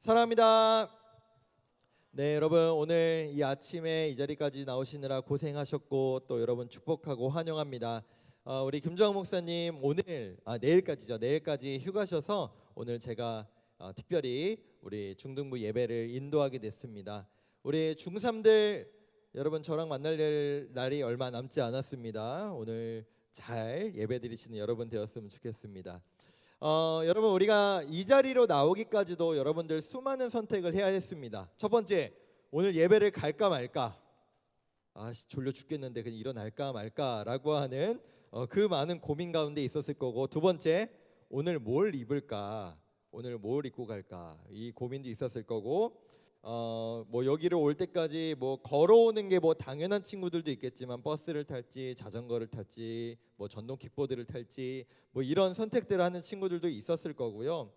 사랑합니다. 네, 여러분 오늘 이 아침에 이 자리까지 나오시느라 고생하셨고 또 여러분 축복하고 환영합니다. 어, 우리 김정학 목사님 오늘 아 내일까지죠. 내일까지 휴가셔서 오늘 제가 어, 특별히 우리 중등부 예배를 인도하게 됐습니다. 우리 중3들 여러분 저랑 만날 날이 얼마 남지 않았습니다. 오늘 잘 예배 드리시는 여러분 되었으면 좋겠습니다. 어, 여러분 우리가 이 자리로 나오기까지도 여러분들 수많은 선택을 해야 했습니다. 첫 번째 오늘 예배를 갈까 말까. 아씨 졸려 죽겠는데 그냥 일어날까 말까라고 하는 어, 그 많은 고민 가운데 있었을 거고 두 번째 오늘 뭘 입을까 오늘 뭘 입고 갈까 이 고민도 있었을 거고 어, 뭐 여기를 올 때까지 뭐 걸어오는 게 뭐 당연한 친구들도 있겠지만 버스를 탈지 자전거를 탈지 뭐 전동 킥보드를 탈지 뭐 이런 선택들을 하는 친구들도 있었을 거고요.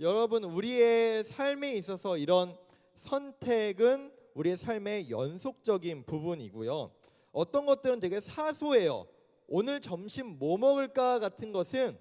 여러분 우리의 삶에 있어서 이런 선택은 우리의 삶의 연속적인 부분이고요. 어떤 것들은 되게 사소해요. 오늘 점심 뭐 먹을까 같은 것은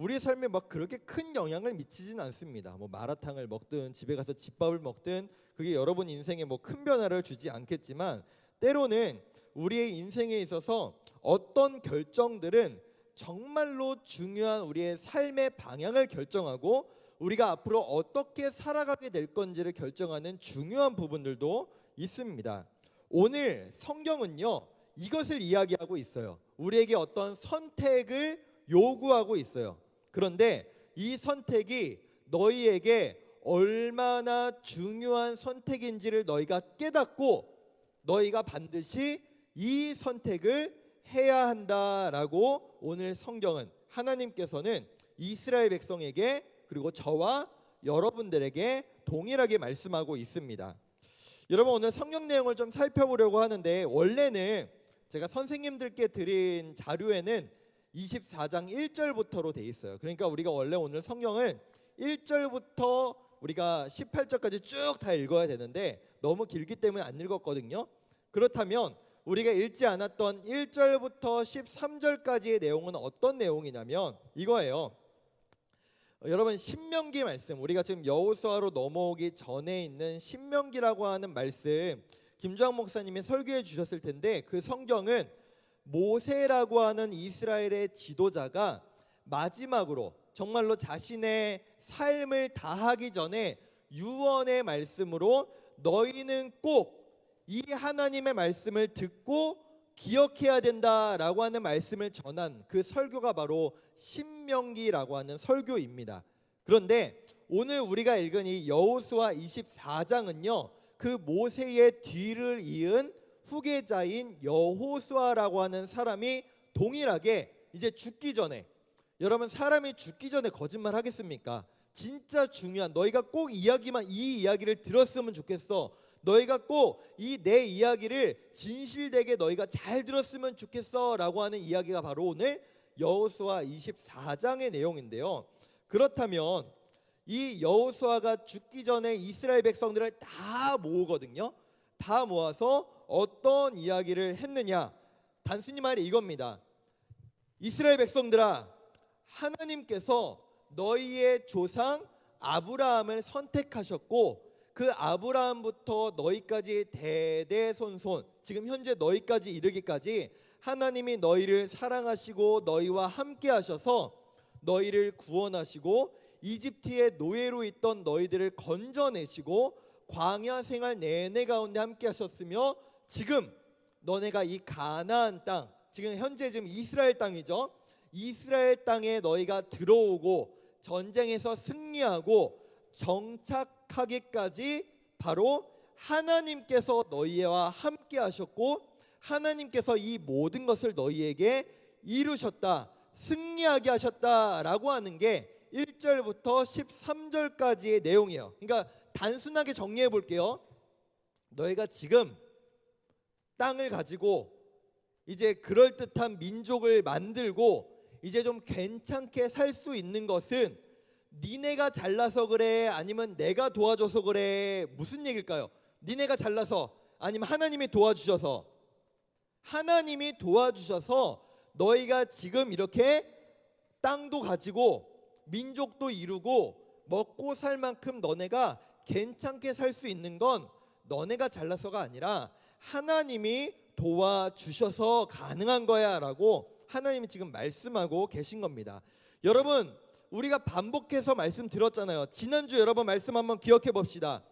우리 삶에 막 그렇게 큰 영향을 미치진 않습니다. 뭐 마라탕을 먹든 집에 가서 집밥을 먹든 그게 여러분 인생에 뭐 큰 변화를 주지 않겠지만 때로는 우리의 인생에 있어서 어떤 결정들은 정말로 중요한 우리의 삶의 방향을 결정하고 우리가 앞으로 어떻게 살아가게 될 건지를 결정하는 중요한 부분들도 있습니다. 오늘 성경은요 이것을 이야기하고 있어요. 우리에게 어떤 선택을 요구하고 있어요. 그런데 이 선택이 너희에게 얼마나 중요한 선택인지를 너희가 깨닫고 너희가 반드시 이 선택을 해야 한다라고 오늘 성경은 하나님께서는 이스라엘 백성에게 그리고 저와 여러분들에게 동일하게 말씀하고 있습니다. 여러분 오늘 성경 내용을 좀 살펴보려고 하는데 원래는 제가 선생님들께 드린 자료에는 24장 1절부터로 돼 있어요. 그러니까 우리가 원래 오늘 성경은 1절부터 우리가 18절까지 쭉 다 읽어야 되는데 너무 길기 때문에 안 읽었거든요. 그렇다면 우리가 읽지 않았던 1절부터 13절까지의 내용은 어떤 내용이냐면 이거예요. 어, 여러분 신명기 말씀 우리가 지금 여호수아로 넘어오기 전에 있는 신명기라고 하는 말씀 김주환 목사님이 설교해 주셨을 텐데 그 성경은 모세라고 하는 이스라엘의 지도자가 마지막으로 정말로 자신의 삶을 다하기 전에 유언의 말씀으로 너희는 꼭 이 하나님의 말씀을 듣고 기억해야 된다라고 하는 말씀을 전한 그 설교가 바로 신명기라고 하는 설교입니다. 그런데 오늘 우리가 읽은 이 여호수아 24장은요. 그 모세의 뒤를 이은 후계자인 여호수아라고 하는 사람이 동일하게 이제 죽기 전에 여러분 사람이 죽기 전에 거짓말 하겠습니까? 진짜 중요한 너희가 꼭 이야기만 이 이야기를 들었으면 좋겠어. 너희가 꼭 이 내 이야기를 진실되게 너희가 잘 들었으면 좋겠어라고 하는 이야기가 바로 오늘 여호수아 24장의 내용인데요. 그렇다면 이 여호수아가 죽기 전에 이스라엘 백성들을 다 모으거든요. 다 모아서 어떤 이야기를 했느냐? 단순히 말이 이겁니다. 이스라엘 백성들아, 하나님께서 너희의 조상 아브라함을 선택하셨고 그 아브라함부터 너희까지 대대손손 지금 현재 너희까지 이르기까지 하나님이 너희를 사랑하시고 너희와 함께 하셔서 너희를 구원하시고 이집트의 노예로 있던 너희들을 건져내시고 광야 생활 내내 가운데 함께 하셨으며 지금 너네가 이 가나안 땅 지금 현재 지금 이스라엘 땅이죠. 이스라엘 땅에 너희가 들어오고 전쟁에서 승리하고 정착하기까지 바로 하나님께서 너희와 함께 하셨고 하나님께서 이 모든 것을 너희에게 이루셨다. 승리하게 하셨다라고 하는 게 1절부터 13절까지의 내용이에요. 그러니까 단순하게 정리해 볼게요. 너희가 지금 땅을 가지고 이제 그럴듯한 민족을 만들고 이제 좀 괜찮게 살 수 있는 것은 니네가 잘나서 그래 아니면 내가 도와줘서 그래 무슨 얘기일까요? 니네가 잘나서 아니면 하나님이 도와주셔서 하나님이 도와주셔서 너희가 지금 이렇게 땅도 가지고 민족도 이루고 먹고 살 만큼 너네가 괜찮게 살 수 있는 건 너네가 잘나서가 아니라 하나님이 도와주셔서 가능한 거야라고 하나님이 지금 말씀하고 계신 겁니다. 여러분, 우리가 반복해서 말씀 들었잖아요. 지난주 여러분 말씀 한번 기억해 봅시다.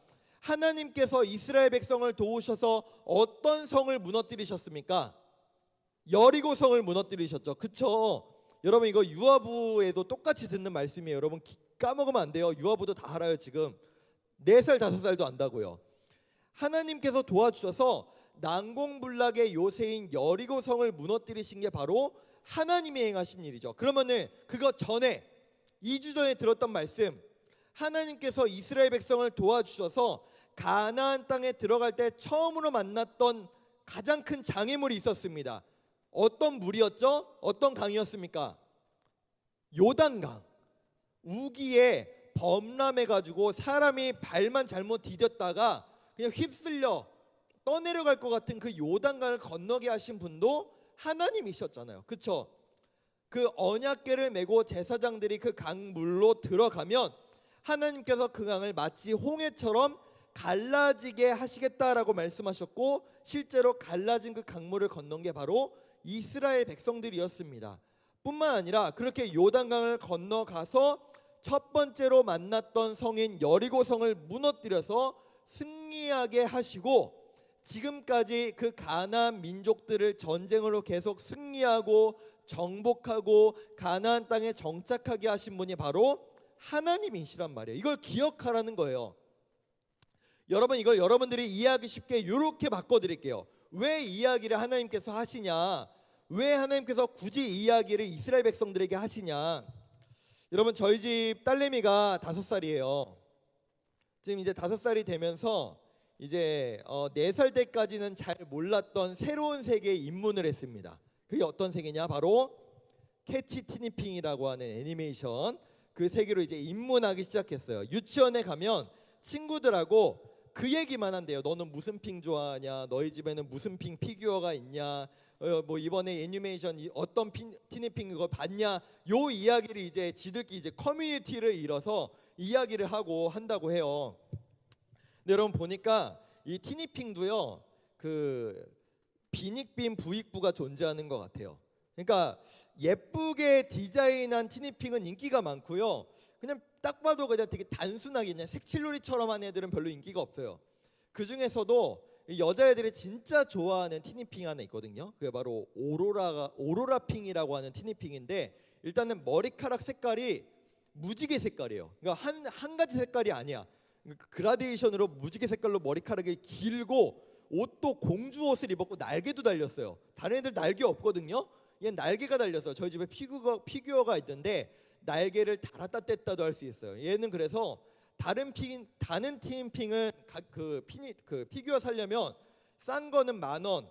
하나님께서 이스라엘 백성을 도우셔서 어떤 성을 무너뜨리셨습니까? 여리고 성을 무너뜨리셨죠. 그쵸? 여러분 이거 유아부에도 똑같이 듣는 말씀이에요. 여러분 기- 까먹으면 안 돼요. 유아부도 다 알아요 지금. 네살 다섯 살도 안다고요. 하나님께서 도와주셔서 난공불락의 요새인 여리고 성을 무너뜨리신 게 바로 하나님이 행하신 일이죠. 그러면은 그거 전에 2주 전에 들었던 말씀 하나님께서 이스라엘 백성을 도와주셔서 가나안 땅에 들어갈 때 처음으로 만났던 가장 큰 장애물이 있었습니다. 어떤 물이었죠? 어떤 강이었습니까? 요단강. 우기에 범람해 가지고 사람이 발만 잘못 디뎠다가 그냥 휩쓸려 떠내려갈 것 같은 그 요단강을 건너게 하신 분도 하나님이셨잖아요. 그렇죠? 그 언약궤를 메고 제사장들이 그 강물로 들어가면 하나님께서 그 강을 마치 홍해처럼 갈라지게 하시겠다라고 말씀하셨고 실제로 갈라진 그 강물을 건넌 게 바로 이스라엘 백성들이었습니다. 뿐만 아니라 그렇게 요단강을 건너가서 첫 번째로 만났던 성인 여리고 성을 무너뜨려서 승리하게 하시고 지금까지 그 가나안 민족들을 전쟁으로 계속 승리하고 정복하고 가나안 땅에 정착하게 하신 분이 바로 하나님이시란 말이에요. 이걸 기억하라는 거예요. 여러분 이걸 여러분들이 이해하기 쉽게 이렇게 바꿔 드릴게요. 왜 이야기를 하나님께서 하시냐? 왜 하나님께서 굳이 이 이야기를 이스라엘 백성들에게 하시냐? 여러분 저희 집 딸내미가 다섯 살이에요. 지금 이제 다섯 살이 되면서 이제 어, 네살 때까지는 잘 몰랐던 새로운 세계에 입문을 했습니다. 그게 어떤 세계냐? 바로 캐치 티니핑이라고 하는 애니메이션 그 세계로 이제 입문하기 시작했어요. 유치원에 가면 친구들하고 그 얘기만 한대요. 너는 무슨 핑 좋아하냐? 너희 집에는 무슨 핑 피규어가 있냐? 어, 뭐 이번에 애니메이션 이 어떤 핀, 티니핑 그거 봤냐? 요 이야기를 이제 지들끼리 이제 커뮤니티를 이뤄서 이야기를 하고 한다고 해요. 근데 여러분 보니까 이 티니핑도요 그 비닉빈 부익부가 존재하는 것 같아요. 그러니까 예쁘게 디자인한 티니핑은 인기가 많고요. 그냥 딱 봐도 그냥 되게 단순하게 그냥 색칠놀이처럼 한 애들은 별로 인기가 없어요. 그 중에서도 이 여자애들이 진짜 좋아하는 티니핑 하나 있거든요. 그게 바로 오로라가 오로라 핑이라고 하는 티니핑인데 일단은 머리카락 색깔이 무지개 색깔이에요. 그러니까 한 한 가지 색깔이 아니야. 그러니까 그라데이션으로 무지개 색깔로 머리카락이 길고 옷도 공주 옷을 입었고 날개도 달렸어요. 다른 애들 날개 없거든요. 얘 날개가 달렸어. 저희 집에 피규어 피규어가 있던데 날개를 달았다 뗐다도 할 수 있어요. 얘는 그래서 다른 핑 다른 팀 핑은 각그 피니 그 피규어 살려면 싼 거는 만 원,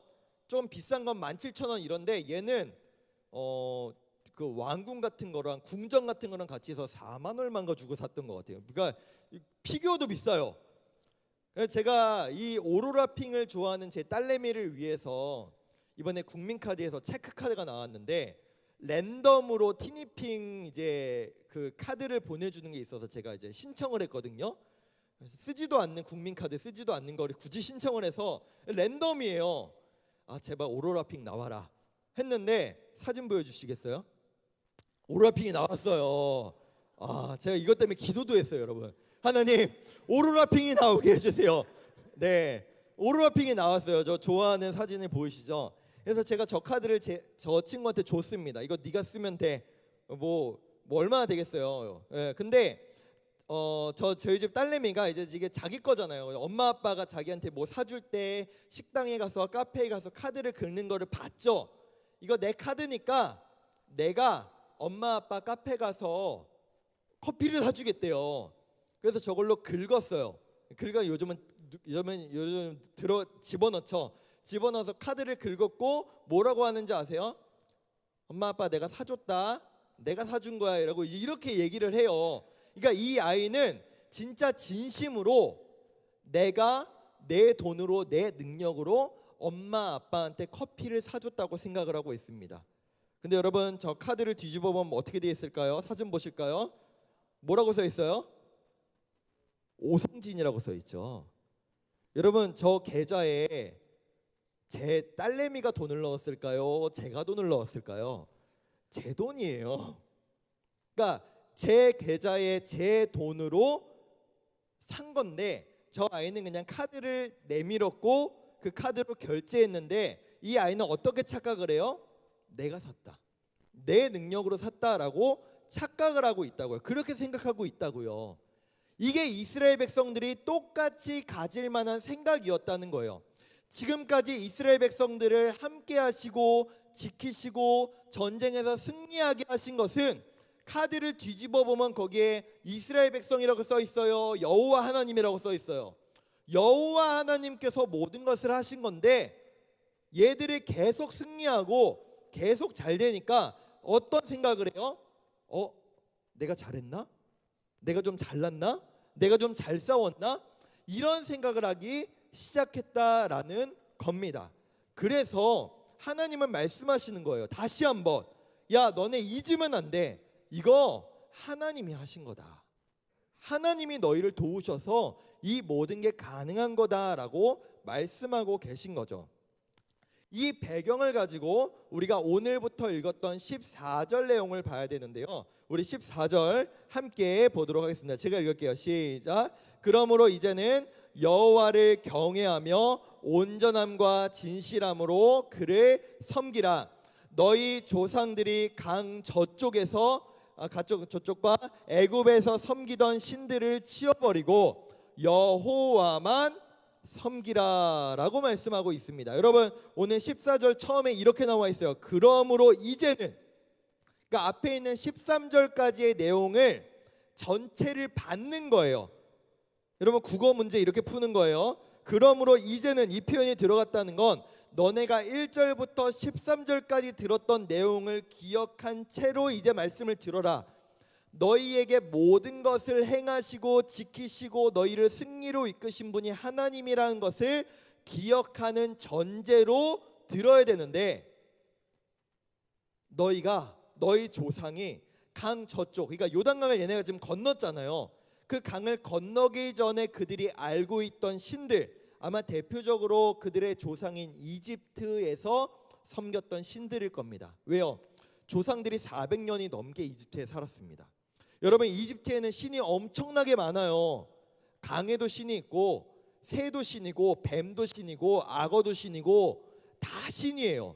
좀 비싼 건 만 칠천 원 이런데 얘는 어 그 왕궁 같은 거랑 궁전 같은 거랑 같이 해서 4만 얼마인가 주고 샀던 것 같아요. 그러니까 이 피규어도 비싸요. 제가 이 오로라 핑을 좋아하는 제 딸내미를 위해서 이번에 국민카드에서 체크 카드가 나왔는데 랜덤으로 티니핑 이제 그 카드를 보내주는 게 있어서 제가 이제 신청을 했거든요. 쓰지도 않는 국민카드 쓰지도 않는 거를 굳이 신청을 해서 랜덤이에요. 아 제발 오로라 핑 나와라 했는데 사진 보여주시겠어요? 오로라 핑이 나왔어요. 아 제가 이것 때문에 기도도 했어요, 여러분. 하나님 오로라 핑이 나오게 해주세요. 네, 오로라 핑이 나왔어요. 저 좋아하는 사진을 보이시죠? 그래서 제가 저 카드를 제, 저 친구한테 줬습니다. 이거 네가 쓰면 돼. 뭐, 뭐 얼마나 되겠어요. 예, 근데 어, 저 저희 집 딸내미가 이제 이게 자기 거잖아요. 엄마 아빠가 자기한테 뭐 사줄 때 식당에 가서 카페에 가서 카드를 긁는 거를 봤죠. 이거 내 카드니까 내가 엄마 아빠 카페 가서 커피를 사주겠대요. 그래서 저걸로 긁었어요. 긁어 요즘은 요즘은 요즘 들어 집어넣죠. 집어넣어서 카드를 긁었고 뭐라고 하는지 아세요? 엄마 아빠 내가 사줬다. 내가 사준 거야. 이라고 이렇게 얘기를 해요. 그러니까 이 아이는 진짜 진심으로 내가 내 돈으로 내 능력으로 엄마 아빠한테 커피를 사줬다고 생각을 하고 있습니다. 근데 여러분 저 카드를 뒤집어 보면 어떻게 되어 있을까요? 사진 보실까요? 뭐라고 써 있어요? 오성진이라고 써 있죠. 여러분 저 계좌에 제 딸내미가 돈을 넣었을까요? 제가 돈을 넣었을까요? 제 돈이에요. 그러니까 제 계좌에 제 돈으로 산 건데 저 아이는 그냥 카드를 내밀었고 그 카드로 결제했는데 이 아이는 어떻게 착각을 해요? 내가 샀다. 내 능력으로 샀다라고 착각을 하고 있다고요. 그렇게 생각하고 있다고요. 이게 이스라엘 백성들이 똑같이 가질 만한 생각이었다는 거예요. 지금까지 이스라엘 백성들을 함께 하시고 지키시고 전쟁에서 승리하게 하신 것은 카드를 뒤집어 보면 거기에 이스라엘 백성이라고 써 있어요. 여호와 하나님이라고 써 있어요. 여호와 하나님께서 모든 것을 하신 건데 얘들이 계속 승리하고 계속 잘 되니까 어떤 생각을 해요? 어, 내가 잘했나? 내가 좀 잘났나? 내가 좀 잘 싸웠나? 이런 생각을 하기 시작했다라는 겁니다. 그래서 하나님은 말씀하시는 거예요. 다시 한번. 야, 너네 잊으면 안 돼. 이거 하나님이 하신 거다. 하나님이 너희를 도우셔서 이 모든 게 가능한 거다라고 말씀하고 계신 거죠. 이 배경을 가지고 우리가 오늘부터 읽었던 14절 내용을 봐야 되는데요. 우리 14절 함께 보도록 하겠습니다. 제가 읽을게요. 시작. 그러므로 이제는 여호와를 경외하며 온전함과 진실함으로 그를 섬기라. 너희 조상들이 강 저쪽에서 아, 가쪽 저쪽과 애굽에서 섬기던 신들을 치워버리고 여호와만 섬기라라고 말씀하고 있습니다. 여러분 오늘 14절 처음에 이렇게 나와 있어요. 그러므로 이제는 그러니까 앞에 있는 13절까지의 내용을 전체를 받는 거예요. 여러분 국어 문제 이렇게 푸는 거예요. 그러므로 이제는 이 표현이 들어갔다는 건 너네가 1절부터 13절까지 들었던 내용을 기억한 채로 이제 말씀을 들어라. 너희에게 모든 것을 행하시고 지키시고 너희를 승리로 이끄신 분이 하나님이라는 것을 기억하는 전제로 들어야 되는데 너희가 너희 조상이 강 저쪽 그러니까 요단강을 얘네가 지금 건넜잖아요. 그 강을 건너기 전에 그들이 알고 있던 신들 아마 대표적으로 그들의 조상인 이집트에서 섬겼던 신들일 겁니다. 왜요? 조상들이 400년이 넘게 이집트에 살았습니다. 여러분 이집트에는 신이 엄청나게 많아요. 강에도 신이 있고 새도 신이고 뱀도 신이고 악어도 신이고 다 신이에요.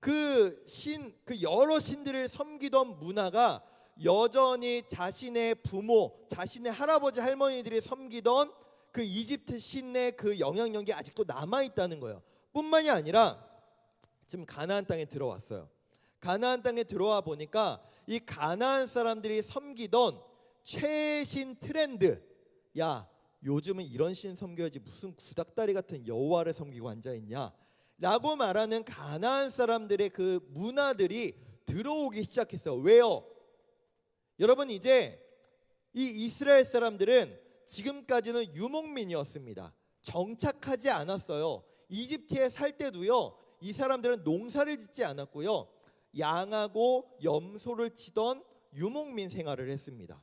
그 신, 그 여러 신들을 섬기던 문화가 여전히 자신의 부모, 자신의 할아버지 할머니들이 섬기던 그 이집트 신의 그 영향력이 아직도 남아 있다는 거예요. 뿐만이 아니라 지금 가나안 땅에 들어왔어요. 가나안 땅에 들어와 보니까 이 가나안 사람들이 섬기던 최신 트렌드. 야, 요즘은 이런 신 섬겨야지 무슨 구닥다리 같은 여호와를 섬기고 앉아 있냐? 라고 말하는 가나안 사람들의 그 문화들이 들어오기 시작했어요. 왜요? 여러분 이제 이 이스라엘 사람들은 지금까지는 유목민이었습니다. 정착하지 않았어요. 이집트에 살 때도요. 이 사람들은 농사를 짓지 않았고요. 양하고 염소를 치던 유목민 생활을 했습니다.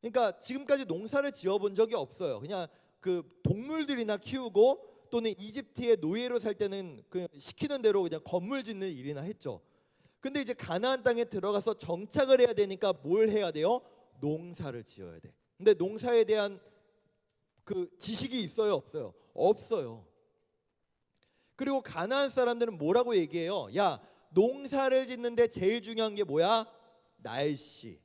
그러니까 지금까지 농사를 지어본 적이 없어요. 그냥 그 동물들이나 키우고 또는 이집트의 노예로 살 때는 그 시키는 대로 그냥 건물 짓는 일이나 했죠. 근데 이제 가나안 땅에 들어가서 정착을 해야 되니까 뭘 해야 돼요? 농사를 지어야 돼. 근데 농사에 대한 그 지식이 있어요, 없어요? 없어요. 그리고 가나안 사람들은 뭐라고 얘기해요? 야, 농사를 짓는데 제일 중요한 게 뭐야? 날씨.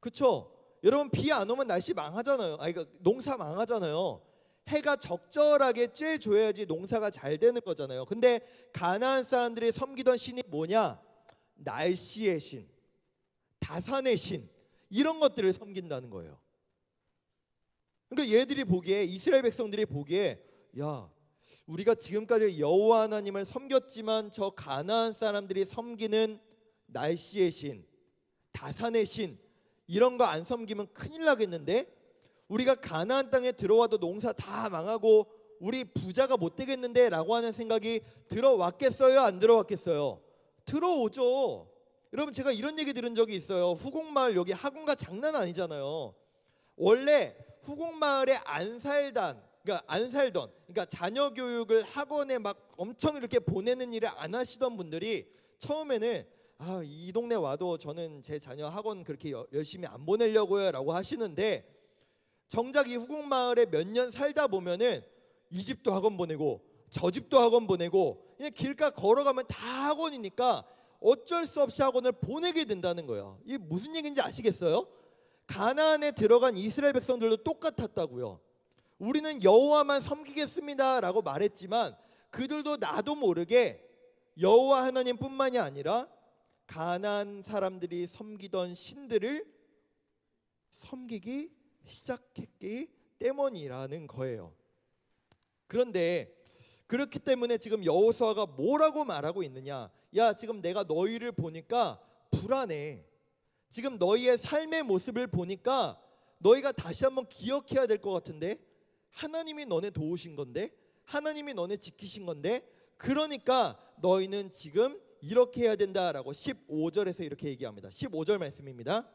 그쵸? 여러분 비 안 오면 날씨 망하잖아요. 아니 그러니까 농사 망하잖아요. 해가 적절하게 쬐줘야지 농사가 잘 되는 거잖아요. 근데 가나안 사람들이 섬기던 신이 뭐냐? 날씨의 신, 다산의 신 이런 것들을 섬긴다는 거예요. 그러니까 얘들이 보기에 이스라엘 백성들이 보기에 야 우리가 지금까지 여호와 하나님을 섬겼지만 저 가나안 사람들이 섬기는 날씨의 신, 다산의 신 이런 거 안 섬기면 큰일 나겠는데 우리가 가나안 땅에 들어와도 농사 다 망하고 우리 부자가 못 되겠는데라고 하는 생각이 들어왔겠어요? 안 들어왔겠어요? 들어오죠. 여러분 제가 이런 얘기 들은 적이 있어요. 후곡마을 여기 학원가 장난 아니잖아요. 원래 후곡 마을에 안 살던 그러니까 안 살던 그러니까 자녀 교육을 학원에 막 엄청 이렇게 보내는 일을 안 하시던 분들이 처음에는 아, 이 동네 와도 저는 제 자녀 학원 그렇게 여- 열심히 안 보내려고요라고 하시는데 정작 이 후곡 마을에 몇 년 살다 보면은 이 집도 학원 보내고 저 집도 학원 보내고 그냥 길가 걸어가면 다 학원이니까 어쩔 수 없이 학원을 보내게 된다는 거예요. 이게 무슨 얘기인지 아시겠어요? 가나안에 들어간 이스라엘 백성들도 똑같았다고요. 우리는 여호와만 섬기겠습니다라고 말했지만 그들도 나도 모르게 여호와 하나님뿐만이 아니라 가나안 사람들이 섬기던 신들을 섬기기 시작했기 때문이라는 거예요. 그런데 그렇기 때문에 지금 여호수아가 뭐라고 말하고 있느냐? 야, 지금 내가 너희를 보니까 불안해. 지금 너희의 삶의 모습을 보니까 너희가 다시 한번 기억해야 될 것 같은데 하나님이 너네 도우신 건데 하나님이 너네 지키신 건데 그러니까 너희는 지금 이렇게 해야 된다라고 15절에서 이렇게 얘기합니다. 15절 말씀입니다.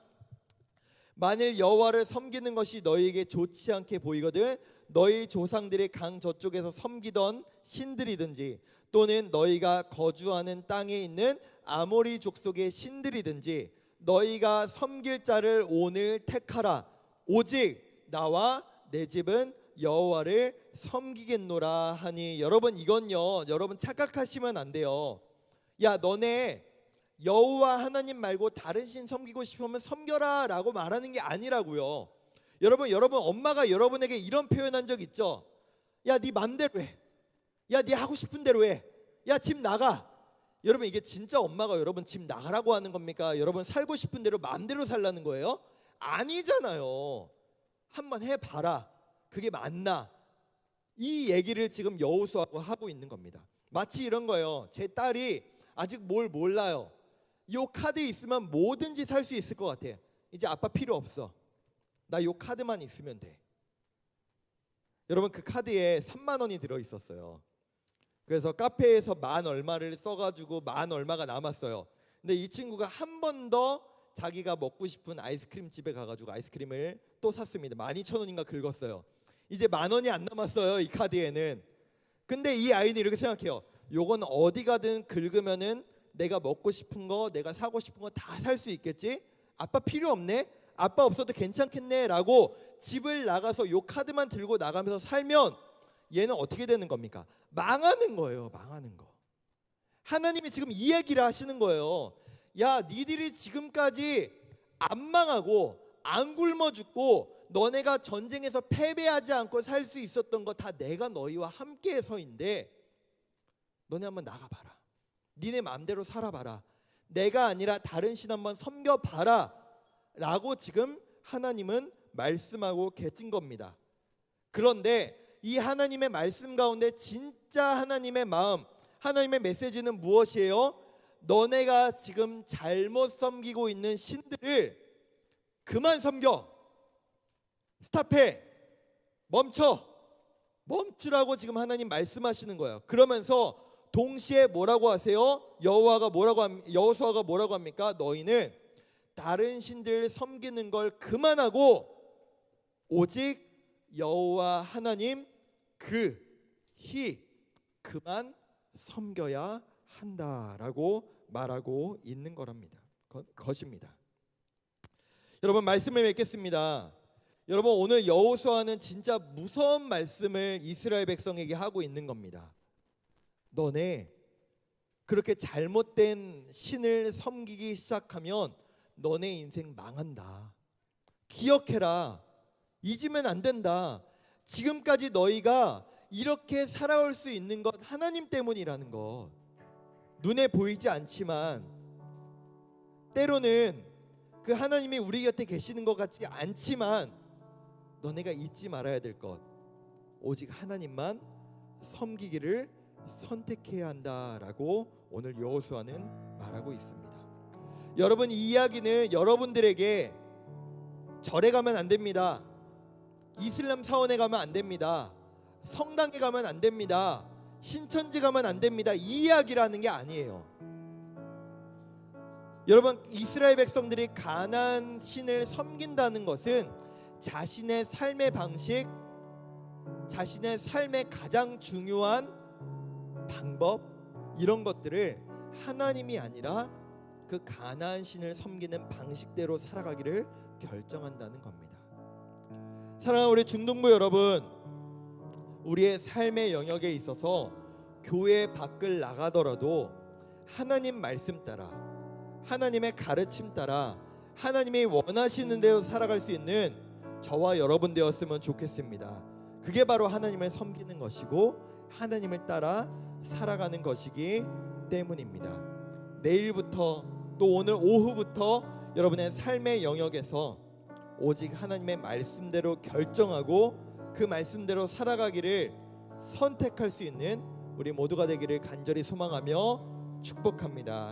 만일 여호와를 섬기는 것이 너희에게 좋지 않게 보이거든 너희 조상들이 강 저쪽에서 섬기던 신들이든지 또는 너희가 거주하는 땅에 있는 아모리 족속의 신들이든지 너희가 섬길 자를 오늘 택하라 오직 나와 내 집은 여호와를 섬기겠노라 하니 여러분 이건요 여러분 착각하시면 안 돼요 야 너네 여호와 하나님 말고 다른 신 섬기고 싶으면 섬겨라라고 말하는 게 아니라고요. 여러분 여러분 엄마가 여러분에게 이런 표현한 적 있죠? 야 네 맘대로 해. 야 네 하고 싶은 대로 해. 야 집 나가. 여러분 이게 진짜 엄마가 여러분 집 나가라고 하는 겁니까? 여러분 살고 싶은 대로 마음대로 살라는 거예요? 아니잖아요. 한번 해 봐라. 그게 맞나? 이 얘기를 지금 여호수아가 하고 있는 겁니다. 마치 이런 거예요. 제 딸이 아직 뭘 몰라요. 요 카드 있으면 뭐든지 살 수 있을 것 같아. 이제 아빠 필요 없어. 나요 카드만 있으면 돼. 여러분 그 카드에 3만 원이 들어 있었어요. 그래서 카페에서 만 얼마를 써가지고 만 얼마가 남았어요. 근데 이 친구가 한 번 더 자기가 먹고 싶은 아이스크림 집에 가가지고 아이스크림을 또 샀습니다. 12,000원인가 긁었어요. 이제 만 원이 안 남았어요. 이 카드에는. 근데 이 아이는 이렇게 생각해요. 요건 어디 가든 긁으면은 내가 먹고 싶은 거, 내가 사고 싶은 거 다 살 수 있겠지? 아빠 필요 없네? 아빠 없어도 괜찮겠네? 라고 집을 나가서 요 카드만 들고 나가면서 살면 얘는 어떻게 되는 겁니까? 망하는 거예요. 망하는 거. 하나님이 지금 이 얘기를 하시는 거예요. 야, 니들이 지금까지 안 망하고 안 굶어 죽고 너네가 전쟁에서 패배하지 않고 살 수 있었던 거 다 내가 너희와 함께해서인데 너네 한번 나가봐라. 니네 마음대로 살아봐라. 내가 아니라 다른 신 한번 섬겨봐라. 라고 지금 하나님은 말씀하고 계신 겁니다. 그런데 이 하나님의 말씀 가운데 진짜 하나님의 마음, 하나님의 메시지는 무엇이에요? 너네가 지금 잘못 섬기고 있는 신들을 그만 섬겨. 스탑해. 멈춰. 멈추라고 지금 하나님 말씀하시는 거예요. 그러면서 동시에 뭐라고 하세요? 여호와가 뭐라고 함, 여호수아가 뭐라고 합니까? 너희는 다른 신들 섬기는 걸 그만하고 오직 여호와 하나님 그히 그만 섬겨야 한다라고 말하고 있는 거랍니다. 거- 것입니다. 여러분 말씀을 맺겠습니다. 여러분 오늘 여호수아는 진짜 무서운 말씀을 이스라엘 백성에게 하고 있는 겁니다. 너네 그렇게 잘못된 신을 섬기기 시작하면 너네 인생 망한다. 기억해라. 잊으면 안 된다. 지금까지 너희가 이렇게 살아올 수 있는 것 하나님 때문이라는 것. 눈에 보이지 않지만 때로는 그 하나님이 우리 곁에 계시는 것 같지 않지만 너네가 잊지 말아야 될 것. 오직 하나님만 섬기기를 선택해야 한다라고 오늘 여호수아는 말하고 있습니다. 여러분 이 이야기는 여러분들에게 절에 가면 안 됩니다. 이슬람 사원에 가면 안 됩니다. 성당에 가면 안 됩니다. 신천지 가면 안 됩니다. 이 이야기라는 게 아니에요. 여러분 이스라엘 백성들이 가나안 신을 섬긴다는 것은 자신의 삶의 방식, 자신의 삶의 가장 중요한 방법 이런 것들을 하나님이 아니라 그 가나안 신을 섬기는 방식대로 살아가기를 결정한다는 겁니다. 사랑하는 우리 중동부 여러분, 우리의 삶의 영역에 있어서 교회 밖을 나가더라도 하나님 말씀 따라 하나님의 가르침 따라 하나님이 원하시는 대로 살아갈 수 있는 저와 여러분 되었으면 좋겠습니다. 그게 바로 하나님을 섬기는 것이고 하나님을 따라 살아가는 것이기 때문입니다. 내일부터 또 오늘 오후부터 여러분의 삶의 영역에서 오직 하나님의 말씀대로 결정하고 그 말씀대로 살아가기를 선택할 수 있는 우리 모두가 되기를 간절히 소망하며 축복합니다.